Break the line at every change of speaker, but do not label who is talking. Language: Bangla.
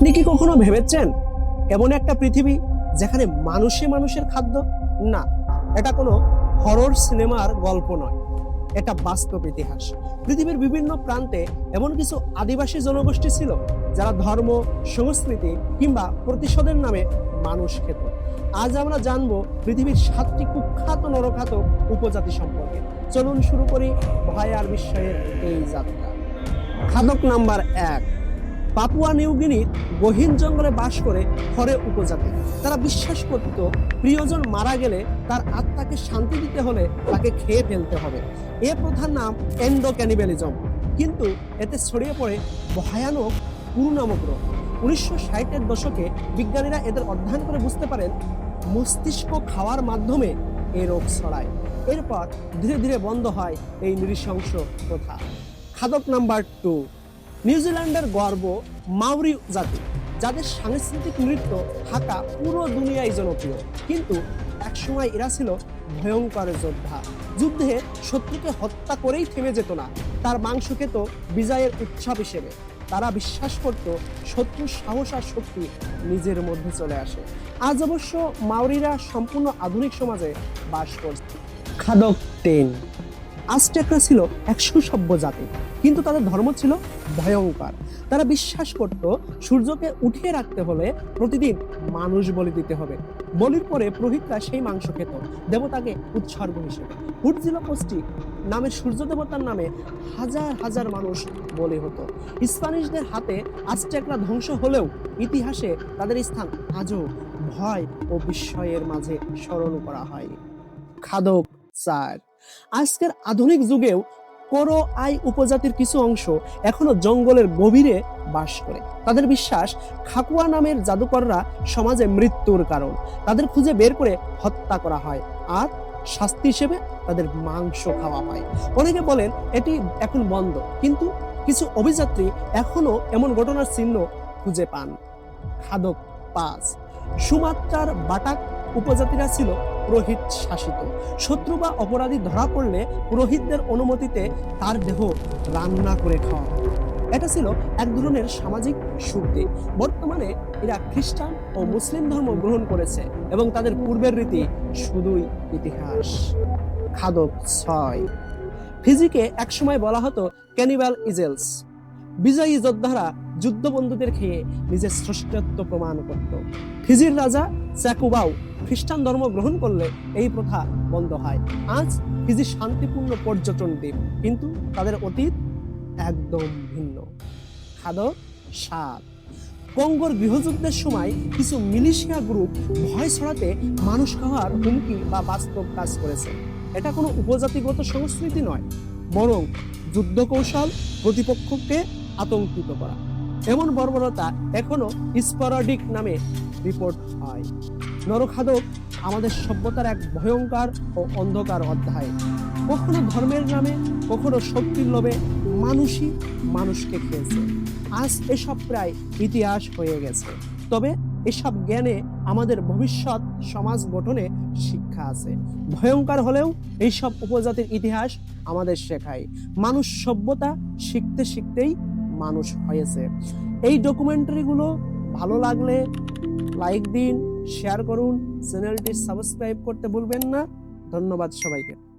আপনি কি কখনো ভেবেছেন এমন একটা পৃথিবী যেখানে মানুষে মানুষের খাদ্য? না, এটা কোনো হরর সিনেমার গল্প নয়। এটা বাস্তব ইতিহাস। পৃথিবীর বিভিন্ন প্রান্তে এমন কিছু আদিবাসী জনগোষ্ঠী ছিল যারা ধর্ম, সংস্কৃতি কিংবা প্রতিশোধের নামে মানুষ খেত। আজ আমরা জানব পৃথিবীর সাতটি কুখ্যাত নরখাত উপজাতি সম্পর্কে। চলুন শুরু করি ভয় আর বিস্ময়ের এই যাত্রা। খাদক নাম্বার এক। পাপুয়া নিউগিনির গহীন জঙ্গলে বাস করে হরে উপজাতি। তারা বিশ্বাস করত প্রিয়জন মারা গেলে তার আত্মাকে শান্তি দিতে হলে তাকে খেয়ে ফেলতে হবে। এ প্রথার নাম এন্ডো ক্যানিবেলিজম কিন্তু এতে ছড়িয়ে পড়ে ভয়ানক কুরু নামক রোগ। উনিশশো ষাটের দশকে বিজ্ঞানীরা এদের অধ্যয়ন করে বুঝতে পারেন, মস্তিষ্ক খাওয়ার মাধ্যমে এই রোগ ছড়ায়। এরপর ধীরে ধীরে বন্ধ হয় এই নৃশংস প্রথা। খাদক নাম্বার টু। নিউজিল্যান্ডের গর্ব মাউরি জাতি, যাদের সাংস্কৃতিক নৃত্য হাঁকা পুরো দুনিয়ায় জনপ্রিয়। কিন্তু একসময় এরা ছিল ভয়ঙ্কর যোদ্ধা। যুদ্ধে শত্রুকে হত্যা করেই থেমে যেত না। তার মাংস খেত বিজয়ের উৎসব হিসেবে। তারা বিশ্বাস করত শত্রুর সাহস আর শক্তি নিজের মধ্যে চলে আসে। আজ অবশ্য মাউরিরা সম্পূর্ণ আধুনিক সমাজে বাস করছে। খাদক টেন আজটেকরা ছিল এক সুসভ্য জাতি, কিন্তু তাদের ধর্ম ছিল ভয়ঙ্কর। তারা বিশ্বাস করত সূর্যকে উঠিয়ে রাখতে হলে প্রতিদিন মানুষ বলি দিতে হবে। বলির পরে পুরোহিতরা সেই মাংস খেত, দেবতাকে উৎসর্গ হিসেবে। হুটজিলোপোস্টি নামের সূর্য দেবতার নামে হাজার হাজার মানুষ বলি হতো। স্প্যানিশদের হাতে আজটেকরা ধ্বংস হলেও ইতিহাসে তাদের স্থান আজও ভয় ও বিস্ময়ের মাঝে স্মরণ করা হয়। খাদক চার আজকের আধুনিক যুগেও কোরো আই উপজাতির কিছু অংশ এখনও জঙ্গলের গভীরে বাস করে। তাদের বিশ্বাস খাকুয়া নামের জাদুকররা সমাজে মৃত্যুর কারণ। তাদের খুঁজে বের করে হত্যা করা হয় আর শাস্তি হিসেবে তাদের মাংস খাওয়া হয়। অনেকে বলেন এটি এখন বন্ধ, কিন্তু কিছু অভিযাত্রী এখনও এমন ঘটনার চিহ্ন খুঁজে পান। খাদক পাঁচ। সুমাত্রার বাটাক উপজাতিরা ছিল পুরোহিত শাসিত। শত্রু বা অপরাধী ধরা পড়লে পুরোহিতদের অনুমতিতে তার দেহ রান্না করে খাওয়া এটা ছিল এক ধরনের সামাজিক শক্তি। বর্তমানে এরা খ্রিস্টান ও মুসলিম ধর্ম গ্রহণ করেছে এবং তাদের পূর্বের রীতি শুধুই ইতিহাস। খাদক ছয়। ফিজিকে একসময় বলা হতো ক্যানিবাল ইজেলস। বিজয়ী যোদ্ধারা যুদ্ধবন্ধুদের খেয়ে নিজের শ্রেষ্ঠত্ব প্রমাণ করত। ফিজির রাজা স্যাকুবাউ খ্রিস্টান ধর্ম গ্রহণ করলে এই প্রথা বন্ধ হয়। আজ ফিজি শান্তিপূর্ণ পর্যটন দ্বীপ, কিন্তু তাদের অতীত একদম ভিন্ন। খাদক সাত। কঙ্গোর গৃহযুদ্ধের সময় কিছু মিলিশিয়া গ্রুপ ভয় ছড়াতে মানুষ খাওয়ার হুমকি বা বাস্তব কাজ করেছে। এটা কোনো উপজাতিগত সংস্কৃতি নয়, বরং যুদ্ধ কৌশল প্রতিপক্ষকে আতঙ্কিত করা। এমন বর্বরতা এখনও স্পরাডিক নামে রিপোর্ট হয়। নরখাদক আমাদের সভ্যতার এক ভয়ঙ্কর ও অন্ধকার অধ্যায়। কখনো ধর্মের নামে, কখনো শক্তির লোভে মানুষই মানুষকে খেয়েছে। আজ এসব প্রায় ইতিহাস হয়ে গেছে। তবে এসব জ্ঞানে আমাদের ভবিষ্যৎ সমাজ গঠনে শিক্ষা আছে। ভয়ঙ্কর হলেও এইসব উপজাতির ইতিহাস আমাদের শেখায়। মানুষ সভ্যতা শিখতে শিখতেই মানুষ হয়েছে। এই ডকুমেন্টারিগুলো ভালো লাগলে লাইক দিন শেয়ার করুন চ্যানেলটি সাবস্ক্রাইব করতে ভুলবেন না। ধন্যবাদ সবাইকে।